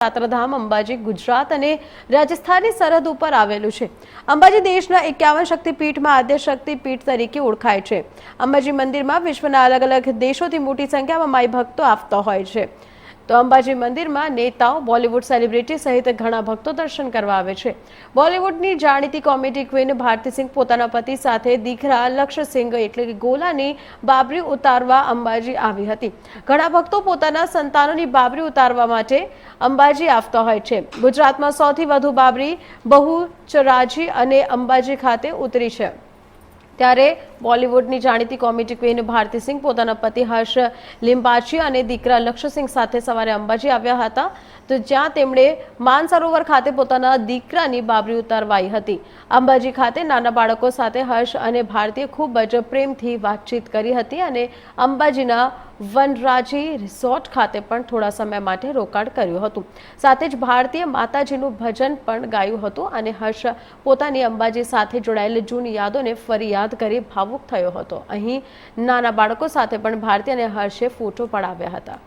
યાત્રાધામ અંબાજી, ગુજરાત અને રાજસ્થાનની સરહદ ઉપર આવેલું છે. અંબાજી દેશના એકાવન શક્તિપીઠમાં આદ્ય શક્તિપીઠ તરીકે ઓળખાય છે. અંબાજી મંદિરમાં વિશ્વના અલગ અલગ દેશોથી મોટી સંખ્યામાં માઈ ભક્તો આવતા હોય છે. તો અંબાજી મંદિરમાં નેતાઓ બોલિવૂડ સેલિબ્રિટી સહિત ઘણા ભક્તો દર્શન કરવા આવે છે. બોલિવૂડની જાણીતી કોમેડી ક્વીન ભારતીસિંહ પોતાના પતિ સાથે દીકરા લક્ષ્યસિંહ એટલે કે ગોલાની બાબરી ઉતારવા અંબાજી આવી હતી. ઘણા ભક્તો પોતાના સંતાનોની બાબરી ઉતારવા માટે અંબાજી આવતા હોય છે. ગુજરાતમાં સૌથી વધુ બાબરી બહુચરાજી અને અંબાજી ખાતે ઉતરી છે. ત્યારે બોલિવૂડની જાણીતી કોમેડી ક્વીન ભારતી સિંહ પોતાના પતિ હર્ષ લિંબાચી અને દીકરા લક્ષ્યસિંહ સાથે સવારે અંબાજી આવ્યા હતા. તો જ્યાં તેમણે માનસરોવર ખાતે પોતાના દીકરાની બાબરી ઉતારવાઈ હતી. અંબાજી ખાતે નાના બાળકો સાથે હર્ષ અને ભારતીએ ખૂબ જ પ્રેમથી વાતચીત કરી હતી અને અંબાજીના વનરાજી રિસોર્ટ ખાતે પણ થોડા સમય માટે રોકાણ કર્યું હતું. સાથે જ ભારતીય માતાજીનું ભજન પણ ગાયું હતું અને હર્ષ પોતાની અંબાજી સાથે જોડાયેલી જૂની યાદોને ફરી યાદ કરી ભાવુક થયો હતો. અહીં નાના બાળકો સાથે પણ ભારતી અને હર્ષે ફોટો પડાવ્યા હતા.